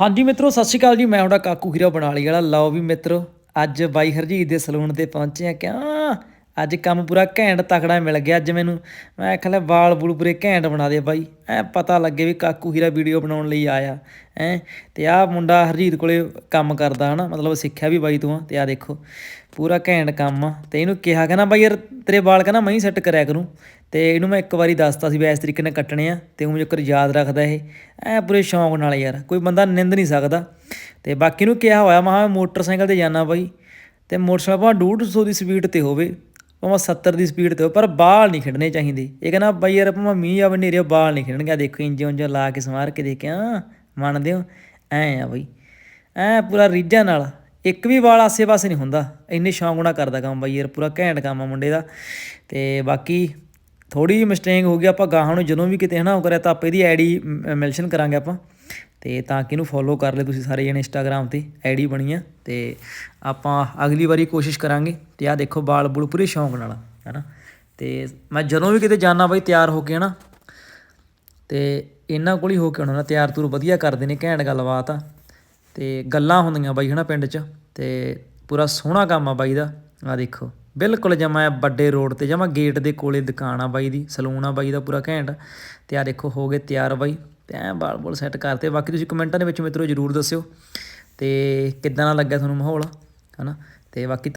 ਹਾਂਜੀ ਮਿੱਤਰੋ, ਸਤਿ ਸ਼੍ਰੀ ਅਕਾਲ ਜੀ। ਮੈਂ ਤੁਹਾਡਾ ਕਾਕੂ ਹੀਰਾ ਬਣਾਲੀ ਵਾਲਾ। ਲਓ ਵੀ ਮਿੱਤਰੋ, ਅੱਜ ਬਾਈ ਹਰਜੀਤ ਦੇ ਸਲੂਨ ਤੇ ਪਹੁੰਚੇ ਆ। ਕਿਉਂ ਅੱਜ ਕੰਮ ਪੂਰਾ ਘੈਂਟ ਤਕੜਾ ਮਿਲ ਗਿਆ, ਅੱਜ ਮੈਨੂੰ, ਮੈਂ ਆਖਿਆ ਲੈ ਵਾਲ ਬੂਲ ਪੂਰੇ ਘੈਂਟ ਬਣਾ ਦੇ ਬਾਈ। ਐ ਪਤਾ ਲੱਗੇ ਵੀ ਕਾਕੂ ਹੀਰਾ ਵੀਡੀਓ ਬਣਾਉਣ ਲਈ ਆਇਆ। ਐ, ਤੇ ਆਹ ਮੁੰਡਾ ਹਰਜੀਤ ਕੋਲੇ ਕੰਮ ਕਰਦਾ ਹਨਾ, ਮਤਲਬ ਸਿੱਖਿਆ ਵੀ ਬਾਈ ਤੋਂ ਆ, ਤੇ ਆ ਦੇਖੋ, ਪੂਰਾ ਘੈਂਟ ਕੰਮ ਆ। ਤੇ ਇਹਨੂੰ ਕਿਹਾ ਕਹਿੰਦਾ, ਬਾਈ ਯਾਰ, ਤੇਰੇ ਵਾਲ ਕਹਿੰਦਾ ਮੈਂ ਹੀ ਸੈੱਟ ਕਰਿਆ ਕਰੂੰ। ਤੇ ਇਹਨੂੰ ਮੈਂ ਇੱਕ ਵਾਰੀ ਦੱਸਤਾ ਸੀ ਵੀ ਇਸ ਤਰੀਕੇ ਨਾਲ ਕੱਟਣੇ ਆ, ਤੇ ਉਹ ਜੇਕਰ ਯਾਦ ਰੱਖਦਾ ਇਹ। ਐ ਪੂਰੇ ਸ਼ੌਂਕ ਨਾਲ ਯਾਰ, ਕੋਈ ਬੰਦਾ ਨਿੰਦ ਨਹੀਂ ਸਕਦਾ। ਤੇ ਬਾਕੀ ਨੂੰ ਕਿਹਾ ਹੋਇਆ ਮਹਾ ਮੋਟਰਸਾਈਕਲ ਤੇ ਜਾਣਾ ਬਾਈ, ਤੇ ਮੋਟਰਸਾਈਕਲ ਭਾਵੇਂ 150 ਦੀ ਸਪੀਡ ਤੇ ਹੋਵੇ ਭਾਵੇਂ 70 ਦੀ ਸਪੀਡ ਤੇ ਹੋਵੇ, ਪਰ ਬਾਲ ਨਹੀਂ ਖੇਡਣੇ ਚਾਹੀਦੇ। ਇਹ ਕਹਿੰਦਾ, ਬਾਈ ਯਾਰ, ਭਾਵੇਂ ਮੀਂਹ ਆਵੇ ਨੇਰੇ ਬਾਲ ਨਹੀਂ ਖੇਡਣਗੇ। ਦੇਖੋ, ਇੰਜ ਉਂਜ ਲਾ ਕੇ ਸਮਾਰ ਕੇ ਦੇਖਿਆ। ਮੰਨਦੇ ਹੋ? ਐ ਆ ਬਾਈ। ਐ ਪੂਰਾ ਰੀਝਾਂ ਨਾਲ। ਇੱਕ ਵੀ ਵਾਲ ਆਸੇ-ਪਾਸੇ ਨਹੀਂ ਹੁੰਦਾ। ਇੰਨੇ ਸ਼ੌਂਕ ਨਾਲ ਕਰਦਾ ਕੰਮ ਬਾਈ ਯਾਰ, ਪੂਰਾ ਘੈਂਟ ਕੰਮ ਆ ਮੁੰਡੇ ਦਾ। ਤੇ ਬਾਕੀ ਥੋੜੀ ਜਿਹੀ ਮਿਸਟੇਕ ਹੋ ਗਈ, ਆਪਾਂ ਗਾਹਾਂ ਨੂੰ ਜਦੋਂ ਵੀ ਕਿਤੇ, ਹਨਾ, ਉਹ ਕਰਿਆ ਤਾਂ ਆਪਾਂ ਇਹਦੀ ਆਈਡੀ ਮੈਂਸ਼ਨ ਕਰਾਂਗੇ ਆਪਾਂ। ਤੇ ਤਾਂ ਕਿ ਇਹਨੂੰ ਫੋਲੋ ਕਰ ਲੈ ਤੁਸੀਂ ਸਾਰੇ ਜਣੇ ਇੰਸਟਾਗ੍ਰam ਤੇ, ਆਈਡੀ ਬਣੀ ਆ। ਤੇ ਆਪਾਂ ਅਗਲੀ ਵਾਰੀ ਕੋਸ਼ਿਸ਼ ਕਰਾਂਗੇ ਤੇ ਆਹ ਦੇਖੋ ਬਾਲ ਬੁਲ ਪੂਰੇ ਸ਼ੌਂਕ ਨਾਲ, ਹਨਾ। ਤੇ ਮੈਂ ਜਦੋਂ ਵੀ ਕਿਤੇ ਜਾਣਾ ਬਾਈ, ਤਿਆਰ ਹੋ ਕੇ, ਹਨਾ। ਤੇ ਇਹਨਾਂ ਕੋਲ ਹੀ ਹੋ ਕੇ ਆਉਣਾ ਤਿਆਰ ਤੂਰ ਵਧੀਆ ਕਰਦੇ ਨੇ, ਘੈਂਟ ਗੱਲਬਾਤ ਆ। ਤੇ ਗੱਲਾਂ ਹੁੰਦੀਆਂ ਬਾਈ, ਹਨਾ, ਪਿੰਡ 'ਚ। ਤੇ ਪੂਰਾ ਸੋਹਣਾ ਕੰਮ ਆ ਬਾਈ ਦਾ ਆ ਦੇਖੋ। ਬਿਲਕੁਲ ਜਮਾ ਵੱਡੇ ਰੋਡ ਤੇ, ਜਮਾ ਗੇਟ ਦੇ ਕੋਲੇ ਦੁਕਾਨ ਆ ਬਾਈ ਦੀ, ਸਲੂਨ ਆ ਬਾਈ ਦਾ ਪੂਰਾ ਘੈਂਟ। ਤੇ ਆ ਦੇਖੋ, ਹੋ ਗਏ ਤਿਆਰ ਬਾਈ। ਤੇ ਐ ਬਾਲ ਬੋਲ ਸੈੱਟ ਕਰਤੇ। ਬਾਕੀ ਤੁਸੀਂ ਕਮੈਂਟਾਂ ਦੇ ਵਿੱਚ ਮਿੱਤਰੋ ਜਰੂਰ ਦੱਸਿਓ। ਤੇ ਕਿੱਦਾਂ ਦਾ ਲੱਗਿਆ ਤੁਹਾਨੂੰ ਮਾਹੌਲ? ਹਨਾ? ਤੇ ਬਾਕੀ